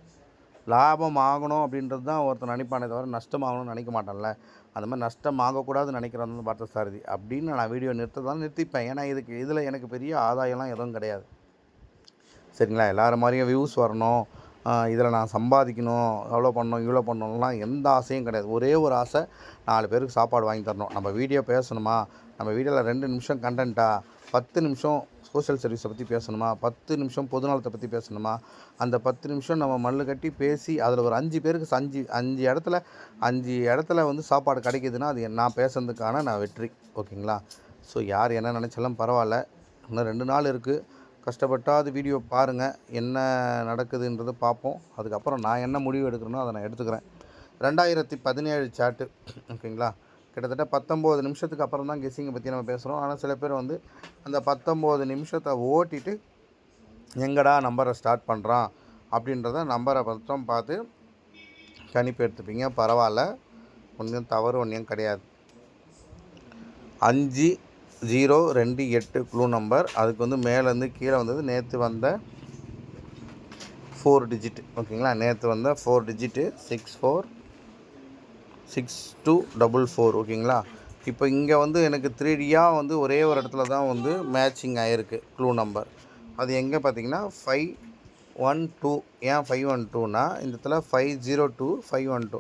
லாபம் ஆகணும் அப்படின்றது தான் ஒருத்தர் நினைப்பானே தவிர நஷ்டமாகணும்னு நினைக்க மாட்டேன்ல. அந்த மாதிரி நஷ்டம் ஆகக்கூடாதுன்னு நினைக்கிறது வந்து பார்த்த சாரதி. அப்படின்னு நான் வீடியோ நிறுத்ததான் நிறுத்திப்பேன். ஏன்னா இதுக்கு இதில் எனக்கு பெரிய ஆதாயம்லாம் எதுவும் கிடையாது. சரிங்களா? எல்லோரும் மாதிரியும் வியூஸ் வரணும். இதில் நான் சம்பாதிக்கணும். அவ்வளோ பண்ணணும் இவ்வளோ பண்ணணும்லாம் எந்த ஆசையும் கிடையாது. ஒரே ஒரு ஆசை நாலு பேருக்கு சாப்பாடு வாங்கி தரணும். நம்ம வீடியோ பேசணுமா? நம்ம வீடியோவில் ரெண்டு நிமிஷம் கண்டென்ட்டாக பத்து நிமிஷம் சோஷியல் சர்வீஸை பற்றி பேசணுமா? பத்து நிமிஷம் பொதுநலத்தை பற்றி பேசணுமா? அந்த பத்து நிமிஷம் நம்ம மல்லு கட்டி பேசி அதில் ஒரு அஞ்சு பேருக்கு அஞ்சு அஞ்சு இடத்துல அஞ்சு இடத்துல வந்து சாப்பாடு கிடைக்கிதுன்னா அது நான் பேசுறதுக்கான நான் வெற்றி. ஓகேங்களா? ஸோ யார் என்ன நினச்சாலும் பரவாயில்ல. இன்னும் ரெண்டு நாள் இருக்குது கஷ்டப்பட்டாவது வீடியோ பாருங்கள் என்ன நடக்குதுன்றதை பார்ப்போம் அதுக்கப்புறம் நான் என்ன முடிவு எடுக்கிறேனோ அதை நான் எடுத்துக்கிறேன். ரெண்டாயிரத்தி பதினேழு சாட்டு ஓகேங்களா? கிட்டத்தட்ட பத்தொம்போது நிமிஷத்துக்கு அப்புறம் தான் கெஸ்ஸிங்கை பற்றி நம்ம பேசுகிறோம் ஆனால் சில பேர் வந்து அந்த பத்தொம்போது நிமிஷத்தை ஓட்டிட்டு எங்கடா நம்பரை ஸ்டார்ட் பண்ணுறான் அப்படின்றத நம்பரை மொத்தம் பார்த்து கணிப்பு எடுத்துப்பீங்க. பரவாயில்ல. ஒன்றும் தவறு ஒன்றும் கிடையாது. அஞ்சு ஜீரோ ரெண்டு எட்டு க்ளூ நம்பர். அதுக்கு வந்து மேலேருந்து கீழே வந்தது நேற்று வந்த ஃபோர் டிஜிட் ஓகேங்களா? நேற்று வந்த four digit six four six two double four ஓகேங்களா? இப்போ இங்கே வந்து எனக்கு த்ரீடியாக வந்து ஒரே ஒரு இடத்துல தான் வந்து மேட்சிங் ஆகிருக்கு க்ளூ நம்பர் அது எங்கே பார்த்தீங்கன்னா ஃபைவ் ஒன் டூ ஏன் ஃபைவ் ஒன் டூனா இந்த இடத்துல five zero two five one two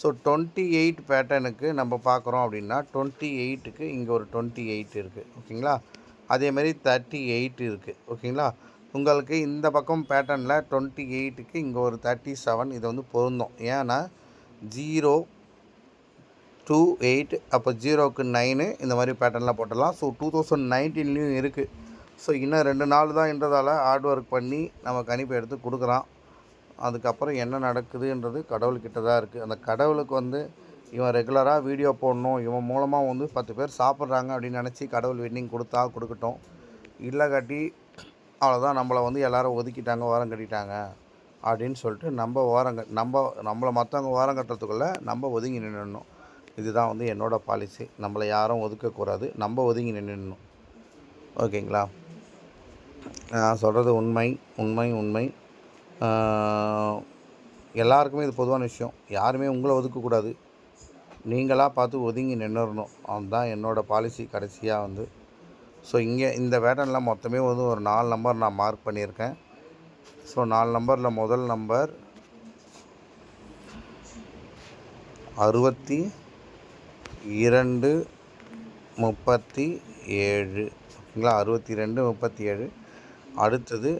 so twenty eight பேட்டர்னுக்கு நம்ம பார்க்குறோம் அப்படின்னா டுவெண்ட்டி எயிட்டுக்கு இங்கே ஒரு டுவெண்ட்டி எயிட் இருக்குது ஓகேங்களா? அதேமாரி தேர்ட்டி எயிட் இருக்குது ஓகேங்களா? உங்களுக்கு இந்த பக்கம் பேட்டர்னில் டுவெண்ட்டி எயிட்டுக்கு இங்கே ஒரு தேர்ட்டி செவன் இது வந்து பொருந்தும். ஏன்னா ஜீரோ டூ எயிட் அப்போ ஜீரோக்கு நைனு இந்த மாதிரி பேட்டர்னில் போட்டலாம் ஸோ டூ தௌசண்ட் நைன்டீன்லேயும் இருக்குது ஸோ இன்னும் ரெண்டு நாள் தான் என்றதால் ஹார்ட் ஒர்க் பண்ணி நம்ம அனுப்பி எடுத்து கொடுக்குறான் அதுக்கப்புறம் என்ன நடக்குதுன்றது கடவுள்கிட்ட தான் இருக்குது அந்த கடவுளுக்கு வந்து இவன் ரெகுலராக வீடியோ போடணும். இவன் மூலமாக வந்து பத்து பேர் சாப்பிட்றாங்க அப்படின்னு நினச்சி கடவுள் வெட்டிங் கொடுத்தா கொடுக்கட்டும். இல்லை கட்டி அவ்வளோதான் நம்மளை வந்து எல்லோரும் ஒதுக்கிட்டாங்க ஓரம் கட்டிட்டாங்க அப்படின்னு சொல்லிட்டு நம்ம ஓரம் கட் நம்ம நம்மளை மற்றவங்க ஓரம் கட்டுறதுக்குள்ளே நம்ம ஒதுங்கி நின்றுடணும் இதுதான் வந்து என்னோடய பாலிசி நம்மளை யாரும் ஒதுக்கக்கூடாது. நம்ம ஒதுங்கி நின்றுடணும் ஓகேங்களா? நான் சொல்கிறது உண்மை உண்மை உண்மை. எல்லாருக்குமே இது பொதுவான விஷயம். யாருமே உங்களை ஒதுக்கக்கூடாது. நீங்களாக பார்த்து ஒதுங்கி நின்றுடணும் அதுதான் என்னோடய பாலிசி கடைசியாக வந்து. ஸோ இங்கே இந்த வேடன்லாம் மொத்தமே வந்து ஒரு நாலு நம்பர் நான் மார்க் பண்ணியிருக்கேன். ஸோ நாலு நம்பரில் முதல் நம்பர் அறுபத்தி இரண்டு முப்பத்தி ஏழு. ஓகேங்களா? அறுபத்தி ரெண்டு முப்பத்தி ஏழு. அடுத்தது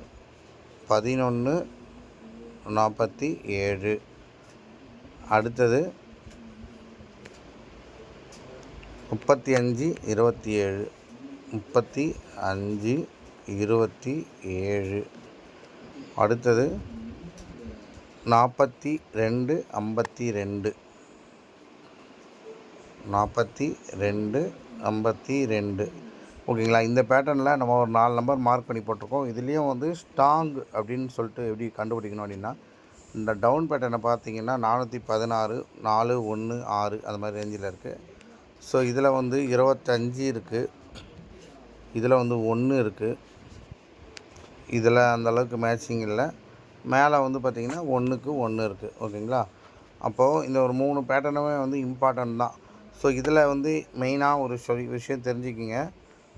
பதினொன்று நாற்பத்தி ஏழு. அடுத்தது முப்பத்தி அஞ்சு இருபத்தி ஏழு. முப்பத்தி அஞ்சு இருபத்தி ஏழு. அடுத்தது நாற்பத்தி ரெண்டு ஐம்பத்தி ரெண்டு. நாற்பத்தி ரெண்டு ஐம்பத்தி ரெண்டு. ஓகேங்களா? இந்த பேட்டர்னில் நம்ம ஒரு நாலு நம்பர் மார்க் பண்ணி போட்டிருக்கோம். இதுலேயும் வந்து ஸ்ட்ராங் அப்படின்னு சொல்லிட்டு எப்படி கண்டுபிடிக்கணும் அப்படின்னா இந்த டவுன் பேட்டர்னை பார்த்தீங்கன்னா நானூற்றி பதினாறு நாலு ஒன்று ஆறு அந்த மாதிரி ரேஞ்சில் இருக்குது ஸோ இதில் வந்து இருபத்தஞ்சி இருக்குது இதில் வந்து ஒன்று இருக்குது இதில் அந்த அளவுக்கு மேட்சிங் இல்லை. மேலே வந்து பார்த்திங்கன்னா ஒன்றுக்கு ஒன்று இருக்குது ஓகேங்களா? அப்போது இந்த ஒரு மூணு பேட்டர்னுமே வந்து இம்பார்ட்டன்ட் தான். ஸோ இதில் வந்து மெயினாக ஒரு விஷயம் தெரிஞ்சுக்கிங்க.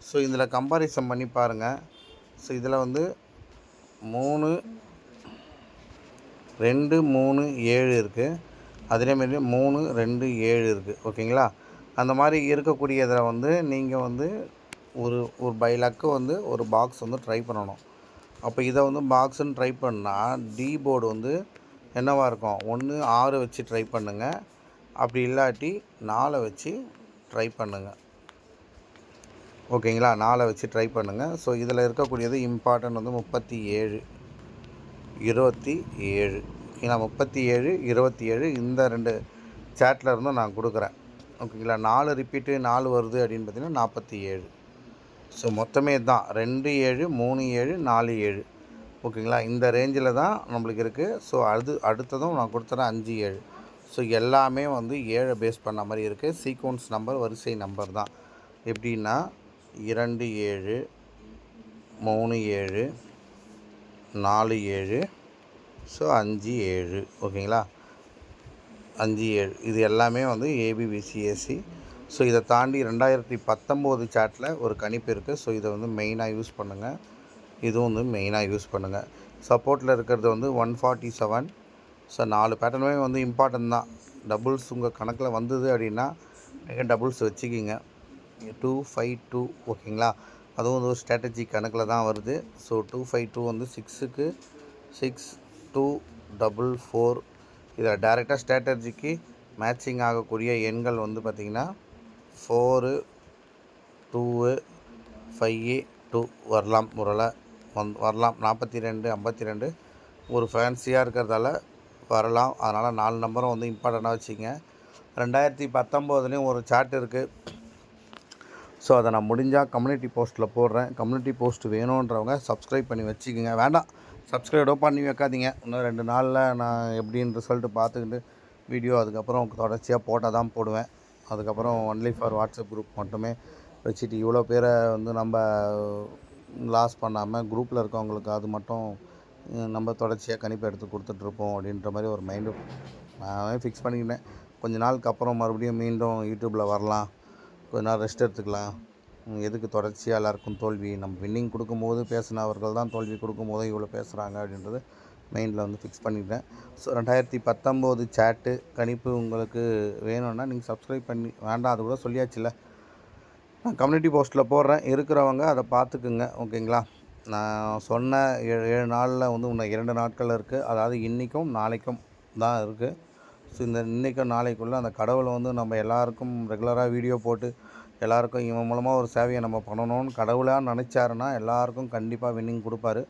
ஸோ இதில் கம்பாரிசன் பண்ணி பாருங்கள் ஸோ இதில் வந்து மூணு ரெண்டு மூணு ஏழு இருக்குது அதேமாரி மூணு ரெண்டு ஏழு இருக்குது ஓகேங்களா? அந்த மாதிரி இருக்கக்கூடியதில் வந்து நீங்கள் வந்து ஒரு ஒரு பை லக்கு வந்து ஒரு பாக்ஸ் வந்து ட்ரை பண்ணணும். அப்போ இதை வந்து பாக்ஸுன்னு ட்ரை பண்ணால் டி போர்டு வந்து என்னவாக இருக்கும்? ஒன்று ஆறு வச்சு ட்ரை பண்ணுங்கள் அப்படி இல்லாட்டி நாலை வச்சு ட்ரை பண்ணுங்கள் ஓகேங்களா? நாளை வச்சு ட்ரை பண்ணுங்கள் ஸோ இதில் இருக்கக்கூடியது இம்பார்ட்டன்ட் வந்து முப்பத்தி ஏழு இருபத்தி ஏழு. ஏன்னா முப்பத்தி ஏழு இருபத்தி ஏழு இந்த ரெண்டு சேட்டில் இருந்தும் நான் கொடுக்குறேன். ஓகேங்களா? நாலு ரிப்பீட்டு நாலு வருது அப்படின்னு பார்த்தீங்கன்னா நாற்பத்தி ஏழு. ஸோ மொத்தமே தான் ரெண்டு ஏழு மூணு ஏழு நாலு ஏழு. ஓகேங்களா? இந்த ரேஞ்சில் தான் நம்மளுக்கு இருக்குது ஸோ அது அடுத்ததும் நான் கொடுத்துறேன் அஞ்சு ஏழு. ஸோ எல்லாமே வந்து ஏழை பேஸ் பண்ண மாதிரி இருக்குது சீக்வன்ஸ் நம்பர் வரிசை நம்பர் தான். எப்படின்னா இரண்டு ஏழு மூணு ஏழு நாலு ஏழு ஸோ அஞ்சு ஏழு ஓகேங்களா? அஞ்சு ஏழு. இது எல்லாமே வந்து ஏபிபிசிஎஸ்சி ஸோ இதை தாண்டி ரெண்டாயிரத்தி பத்தொம்போது சாட்டில் ஒரு கணிப்பு இருக்குது ஸோ இதை வந்து மெயினாக யூஸ் பண்ணுங்கள் இதுவும் வந்து மெயினாக யூஸ் பண்ணுங்கள் சப்போர்ட்டில் இருக்கிறது வந்து ஒன் ஃபார்ட்டி செவன் ஸோ நாலு பேட்டர்னுமே வந்து இம்பார்ட்டன்ட் தான். டபுள்ஸ் உங்கள் கணக்கில் வந்தது அப்படின்னா நீங்கள் டபுள்ஸ் வச்சுக்கிங்க. டூ ஃபைவ் டூ ஓகேங்களா அதுவும் வந்து ஒரு ஸ்ட்ராட்டஜி கணக்கில் தான் வருது. ஸோ டூ ஃபைவ் டூ வந்து சிக்ஸுக்கு சிக்ஸ் டூ டபுள் ஃபோர் இதில் டேரெக்டாக ஸ்ட்ராட்டஜிக்கு மேட்சிங் ஆகக்கூடிய எண்கள் வந்து பார்த்திங்கன்னா ஃபோரு டூவு ஃபைவ் டூ வரலாம். முரளை வந் வரலாம். நாற்பத்தி ரெண்டு ஐம்பத்தி ரெண்டு ஒரு ஃபேன்சியாக இருக்கிறதால வரலாம். அதனால் நாலு நம்பரும் வந்து இம்பார்ட்டண்ட்டாக வச்சுங்க ரெண்டாயிரத்தி பத்தொம்போதுலேயும் ஒரு சார்ட் இருக்குது ஸோ அதை நான் முடிஞ்சால் கம்யூனிட்டி போஸ்ட்டில் போடுறேன். கம்யூனிட்டி போஸ்ட் வேணுன்றவங்க சப்ஸ்கிரைப் பண்ணி வச்சுக்கோங்க. வேண்டாம். சப்ஸ்கிரைபோ பண்ணி வைக்காதீங்க. இன்னும் ரெண்டு நாளில் நான் எப்படின்னு ரிசல்ட்டு பார்த்துக்கிட்டு வீடியோ அதுக்கப்புறம் தொடர்ச்சியாக போட்டால் தான் போடுவேன். அதுக்கப்புறம் ஒன்லி ஃபார் வாட்ஸ்அப் குரூப் மட்டுமே வச்சுட்டு இவ்வளோ பேரை வந்து நம்ம லாஸ் பண்ணாமல் குரூப்பில் இருக்கவங்களுக்கு அது மட்டும் நம்ம தொடர்ச்சியாக கணிப்பு எடுத்து கொடுத்துட்ருப்போம் அப்படின்ற மாதிரி ஒரு மைண்டு நான் ஃபிக்ஸ் பண்ணிக்கிட்டேன். கொஞ்ச நாளுக்கு அப்புறம் மறுபடியும் மீண்டும் யூடியூப்பில் வரலாம். கொஞ்ச நேரம் ரெஸ்ட் எடுத்துக்கலாம். எதுக்கு தொடர்ச்சியாக எல்லாருக்கும் தோல்வி? நம்ம வின்னிங் கொடுக்கும்போது பேசினவர்கள் தான் தோல்வி கொடுக்கும்போது இவ்வளோ பேசுகிறாங்க அப்படின்றது மைண்டில் வந்து ஃபிக்ஸ் பண்ணிட்டேன். ஸோ ரெண்டாயிரத்தி பத்தொம்போது சேட்டு கணிப்பு உங்களுக்கு வேணும்னா நீங்கள் சப்ஸ்கிரைப் பண்ணி வேண்டாம் அது கூட சொல்லியாச்சுல்ல. நான் கம்யூனிட்டி போஸ்ட்டில் போடுறேன். இருக்கிறவங்க அதை பார்த்துக்குங்க ஓகேங்களா? நான் சொன்ன ஏழு ஏழு நாளில் வந்து இன்னும் இரண்டு நாட்கள் இருக்குது அதாவது இன்றைக்கும் நாளைக்கும் தான் இருக்குது ஸோ இந்த இன்றைக்கும் நாளைக்குள்ளே அந்த கடவுளை வந்து நம்ம எல்லாருக்கும் ரெகுலராக வீடியோ போட்டு எல்லாருக்கும் இவன் மூலமாக ஒரு சேவையை நம்ம பண்ணணும்னு கடவுளாக நினச்சாருன்னா எல்லாருக்கும் கண்டிப்பாக வின்னிங் கொடுப்பாரு.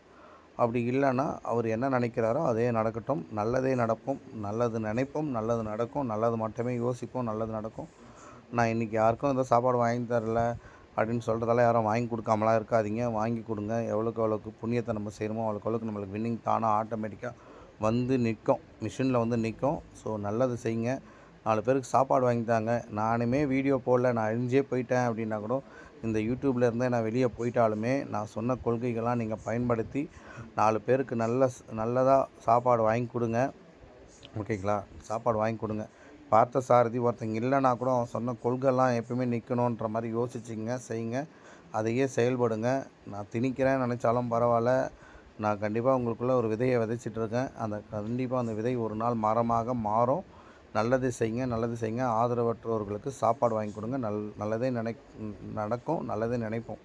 அப்படி இல்லைன்னா அவர் என்ன நினைக்கிறாரோ அதே நடக்கட்டும். நல்லதே நடப்போம். நல்லது நினைப்போம். நல்லது நடக்கும். நல்லது மட்டுமே யோசிப்போம். நல்லது நடக்கும். நான் இன்றைக்கி யாருக்கும் இந்த சாப்பாடு வாங்கி தரல அப்படின்னு சொல்கிறதால யாரும் வாங்கி கொடுக்காமலாம் இருக்காதீங்க. வாங்கி கொடுங்க. எவ்வளோக்கு எவ்வளோக்கு புண்ணியத்தை நம்ம செய்கிறோமோ அவ்வளோக்கு அவ்வளோக்கு நம்மளுக்கு வின்னிங் தானாக ஆட்டோமேட்டிக்காக வந்து நிற்கும் மிஷினில் வந்து நிற்கும். ஸோ நல்லது செய்யுங்க. நாலு பேருக்கு சாப்பாடு வாங்கி தாங்க. நானுமே வீடியோ போடல. நான் அழிஞ்சே போயிட்டேன் அப்படின்னா கூட இந்த யூடியூப்ல இருந்தே நான் வெளியே போயிட்டாலுமே நான் சொன்ன கொள்கைகள்லாம் நீங்கள் பயன்படுத்தி நாலு பேருக்கு நல்ல நல்லதாக சாப்பாடு வாங்கி கொடுங்க. ஓகேங்களா? சாப்பாடு வாங்கி கொடுங்க. பார்த்த சாரதி ஒருத்தங்க இல்லைனா கூட அவன் சொன்ன கொள்கைலாம் எப்பயுமே நிற்கணுன்ற மாதிரி யோசிச்சிங்க செய்யுங்க. அதையே செயல்படுங்க. நான் திணிக்கிறேன் நினச்சாலும் பரவாயில்ல. நான் கண்டிப்பாக உங்களுக்குள்ளே ஒரு விதையை விதைச்சிட்டு இருக்கேன். அந்த கண்டிப்பாக அந்த விதை ஒரு நாள் மரமாக மாறும். நல்லது செய்யுங்க நல்லது செய்யுங்க. ஆதரவற்றவர்களுக்கு சாப்பாடு வாங்கி கொடுங்க. நல் நல்லதே நினை நடக்கும் நல்லதே நினைப்போம்.